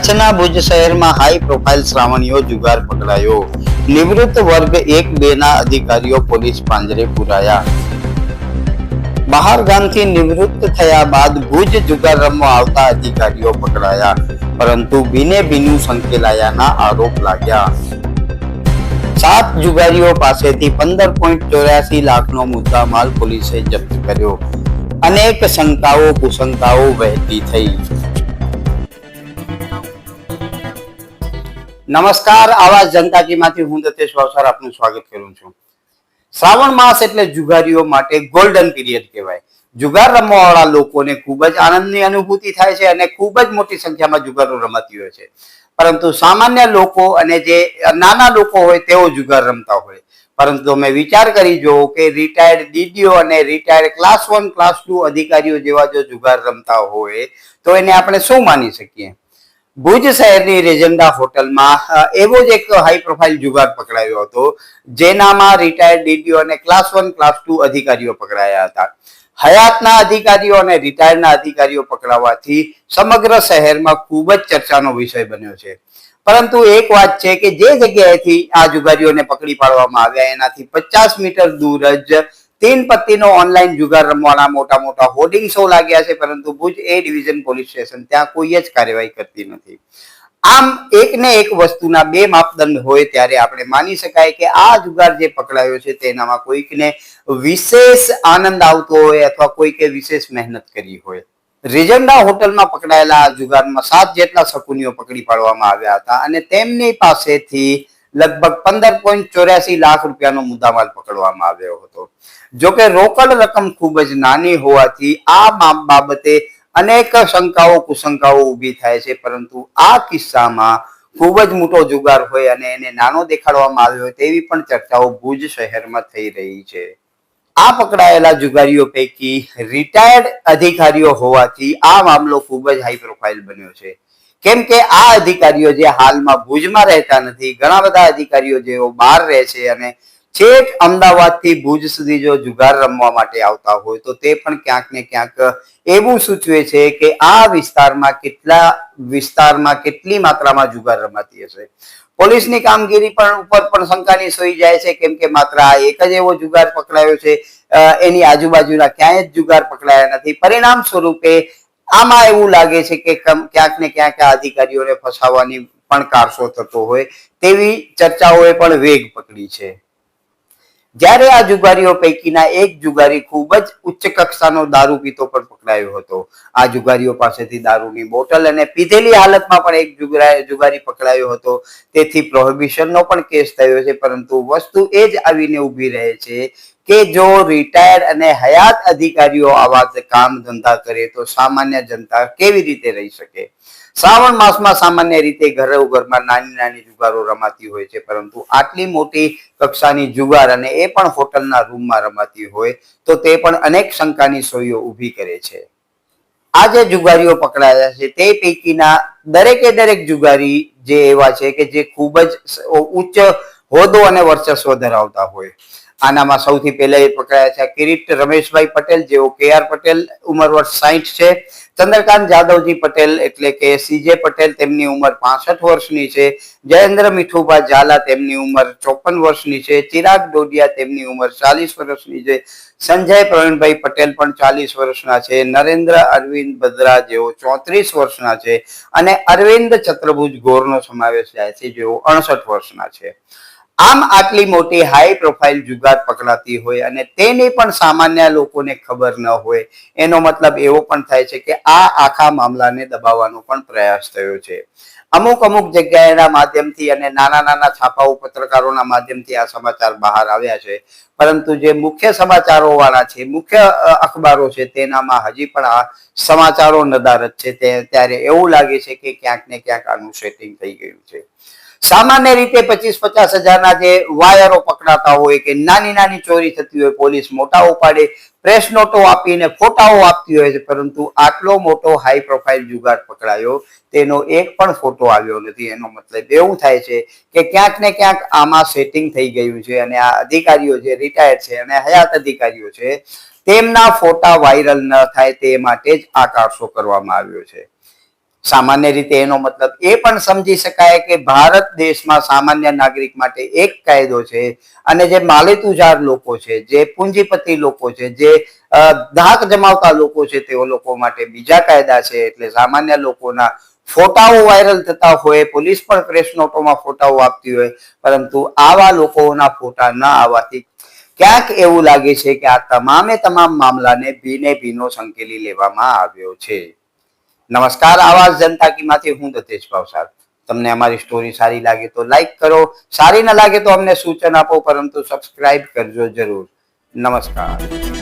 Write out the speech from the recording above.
કચ્છના ભુજ શહેરમાં high profile શ્રાવણીઓ જુગાર પકડાયો. નિવૃત્ત વર્ગ એક બે ના અધિકારીઓ પોલીસ પાંજરે પુરાયા. બહાર ગામથી નિવૃત્ત થયા બાદ ભુજ જુગાર રમવા આવતા અધિકારીઓ પકડાયા, પરંતુ ભીને ભીનું સંકેલાયાના આરોપ લાગ્યા. સાત જુગારીઓ પાસેથી પંદર પોઈન્ટ ચોર્યાસી લાખનો મુદ્દામાલ પોલીસે જપ્ત કર્યો. અનેક શંકાઓ, કુશંકાઓ વહેતી થઈ. નમસ્કાર આવાજ જનતા કી હું દતેશ ભાવસાર આપનું સ્વાગત કરું છું. શ્રાવણ માસ એટલે જુગારીઓ માટે ગોલ્ડન પીરિયડ કહેવાય. જુગાર રમવાવાળા લોકોને ખૂબ જ આનંદની અનુભૂતિ થાય છે અને ખૂબ જ મોટી સંખ્યામાં જુગારો રમાતી હોય છે. પરંતુ સામાન્ય લોકો અને જે નાના લોકો હોય તેઓ જુગાર રમતા હોય. પરંતુ અમે વિચાર કરી જોવો કે રિટાયર્ડ દીદીઓ અને retired class one class two અધિકારીઓ જેવા જો જુગાર રમતા હોય, તો એને આપણે શું માની શકીએ? ભુજ શહેરની રેજન્ડા હોટલમાં એવો જ એક હાઈ પ્રોફાઇલ જુગાર પકડાયો હતો, જેનામાં રિટાયર્ડ ડીટીઓ અને ક્લાસ વન ક્લાસ ટુ અધિકારીઓ પકડાયા હતા. હયાતના અધિકારીઓ અને રિટાયર્ડના અધિકારીઓ પકડાવાથી સમગ્ર શહેરમાં ખૂબ જ ચર્ચાનો વિષય બન્યો છે. પરંતુ એક વાત છે કે જે જગ્યાએથી આ જુગારીઓને પકડી પાડવામાં આવ્યા, એનાથી પચાસ મીટર દૂર જ તીન પત્તીનો ઓનલાઈન જુગાર રમવાના મોટા મોટા હોર્ડિંગ લાગ્યા છે, પરંતુ Bhuj A division police station ત્યાં કોઈ જ કાર્યવાહી કરતી નથી. આમ એક એક વસ્તુના બે માપદંડ હોય ત્યારે આપણે માની શકાય કે આ જુગાર જે પકડાયો છે તેનામાં કોઈકને વિશેષ આનંદ આવતો હોય અથવા કોઈકે વિશેષ મહેનત કરી હોય. રિજન્ડા હોટલમાં પકડાયેલા આ જુગારમાં સાત જેટલા શકુનીઓ પકડી પાડવામાં આવ્યા હતા અને તેમની પાસેથી લગભગ પંદર પોઈન્ટ ચોર્યાસી લાખ રૂપિયાનો મુદ્દામાલ પકડવામાં આવ્યો હતો. જોકે રોકડ રકમ ખૂબ જ નાની હોવાથી આ બાબતે અનેક શંકાઓ, કુશંકાઓ ઊભી થાય છે, પરંતુ આ કિસ્સામાં ખૂબ જ મોટો જુગાર હોય અને એને નાનો દેખાડવામાં આવ્યો હોય તેવી પણ ચર્ચાઓ ભુજ શહેરમાં થઈ રહી છે. આ પકડાયેલા જુગારીઓ પૈકી રિટાયર્ડ અધિકારીઓ હોવાથી આ મામલો ખૂબ જ હાઈ પ્રોફાઇલ બન્યો છે. કેમ કે આ અધિકારીઓ જે હાલમાં ભુજમાં રહેતા નથી, ઘણા બધા અધિકારીઓ જેઓ બહાર રહે છે અને છેક અમદાવાદથી ભુજ સુધી જો જુગાર રમવા માટે આવતા હોય, તો તે પણ ક્યાંક ને ક્યાંક એવું સૂચવે છે કે આ વિસ્તારમાં કેટલા વિસ્તારમાં કેટલી માત્રામાં જુગાર રમાતી હશે. પોલીસની કામગીરી પણ ઉપર પણ શંકાની સોઈ જાય છે, કેમ કે માત્ર આ એક જ એવો જુગાર પકડાયો છે એની આજુબાજુના ક્યાંય જ જુગાર પકડાયા નથી. પરિણામ સ્વરૂપે આમાં એવું લાગે છે કે ક્યાંક ને ક્યાંક અધિકારીઓને ફસાવવાની પણ કારસો થતો હોય તેવી ચર્ચાઓએ પણ વેગ પકડી છે. જ્યારે આ જુગારીઓ પૈકીના એક જુગારી ખૂબ જ ઉચ્ચ કક્ષાનો દારૂ પીતો પણ પકડાયો હતો. આ જુગારીઓ પાસેથી દારૂની બોટલ અને પીધેલી હાલતમાં પણ એક જુગરા- પકડાયો હતો. તેથી પ્રોહિબિશનનો પણ કેસ થયો છે, પરંતુ વસ્તુ એ જ આવીને ઊભી રહે છે કે જો રિટાયર્ડ અને હયાત અધિકારીઓ આવા કામ ધંધા કરે તો સામાન્ય જનતા કેવી રીતે રહી શકે? શ્રાવણ માસમાં સામાન્ય રીતે ઘરે ઘરમાં નાની નાની જુગારો રમાતી હોય છે, પરંતુ આટલી મોટી કક્ષાની જુગાર અને એ પણ હોટલના રૂમમાં રમાતી હોય તો તે પણ અનેક શંકાની સોઈઓ ઊભી કરે છે. આ જે જુગારીઓ પકડાયા છે, તે પૈકીના દરેકે દરેક જુગારી જે એવા છે કે જે ખૂબ જ ઉચ્ચ હોદ્દો અને વર્ચસ્વ ધરાવતા હોય. આનામાં સૌથી પહેલા એ પકડાયા છે કિરીટ રમેશભાઈ પટેલ, જેઓ કે આર પટેલ ઉંમર વર્ષ સાહીઠ છે. ચંદ્રકાંત જાદવજી પટેલ એટલે કે સીજે પટેલ, તેમની ઉંમર પાસઠ વર્ષની છે. જયેન્દ્ર મીઠુભા ઝાલા, તેમની ઉંમર ચોપન વર્ષની છે. ચિરાગ ડોડિયા, તેમની ઉંમર ચાલીસ વર્ષની છે. સંજય પ્રવીણભાઈ પટેલ પણ ચાલીસ વર્ષના છે. નરેન્દ્ર અરવિંદ બદ્રા જેઓ ચોત્રીસ વર્ષના છે. અને અરવિંદ છત્રભુજ ગોરનો સમાવેશ થાય છે, જેઓ અડસઠ વર્ષના છે. આમ આટલી મોટી હાઈ પ્રોફાઇલ જુગાર પકડાતી હોય અને તેની પણ સામાન્ય લોકોને ખબર ન હોય, એનો મતલબ એવો પણ થાય છે કે આ આખા મામલાને દબાવવાનો પણ પ્રયાસ થયો છે. અમુક અમુક જગ્યાએના માધ્યમથી અને નાના નાના છાપાઓ પત્રકારોના માધ્યમથી આ સમાચાર બહાર આવ્યા છે. પરંતુ જે મુખ્ય સમાચારો વાળા છે, મુખ્ય અખબારો છે, તેનામાં હજી પણ આ સમાચારો નદારત છે. ત્યારે એવું લાગે છે કે ક્યાંક ને ક્યાંક આનું સેટિંગ થઈ ગયું છે. સામાન્ય રીતે પચીસ પચાસ હજારના જે વાયરો પકડાતા હોય કે નાની નાની ચોરી થતી હોય, પોલીસ મોટા ઉપાડે, પ્રેસ નોટો આપીને ફોટાઓ આપતી હોય છે, પરંતુ આટલો મોટો હાઈ પ્રોફાઇલ જુગાર પકડાયો, તેનો એક પણ ફોટો આવ્યો નથી. એનો મતલબ એવું થાય છે કે ક્યાંક ને ક્યાંક આમાં સેટિંગ થઈ ગયું છે અને આ અધિકારીઓ જે રિટાયર્ડ છે અને હયાત અધિકારીઓ છે, તેમના ફોટા વાયરલ ન થાય તે માટે જ આ કરવામાં આવ્યો છે. સામાન્ય રીતે એનો મતલબ એ પણ સમજી શકાય કે ભારત દેશમાં સામાન્ય નાગરિક માટે એક કાયદો છે અને જે માલેતુજાર લોકો છે, જે પૂંજીપતિ લોકો છે, જે ધાક જમાવતા લોકો છે, તેઓ લોકો માટે બીજા કાયદા છે. એટલે સામાન્ય લોકોના ફોટાઓ વાયરલ થતા હોય, પોલીસ પણ પ્રેસ નોટોમાં ફોટાઓ આપતી હોય, પરંતુ આવા લોકોના ફોટા ન આવવાથી ક્યાંક એવું લાગે છે કે આ તમામે તમામ મામલાને ભીને ભીનો સંકેલી લેવામાં આવ્યો છે. નમસ્કાર, આવાજ જનતા કી માંથી હું દતેશ ભાવસાર. તમને અમારી સ્ટોરી સારી લાગે તો લાઈક કરો, સારી ન લાગે તો અમને સૂચન આપો, પરંતુ સબસ્ક્રાઇબ કરજો જરૂર. નમસ્કાર.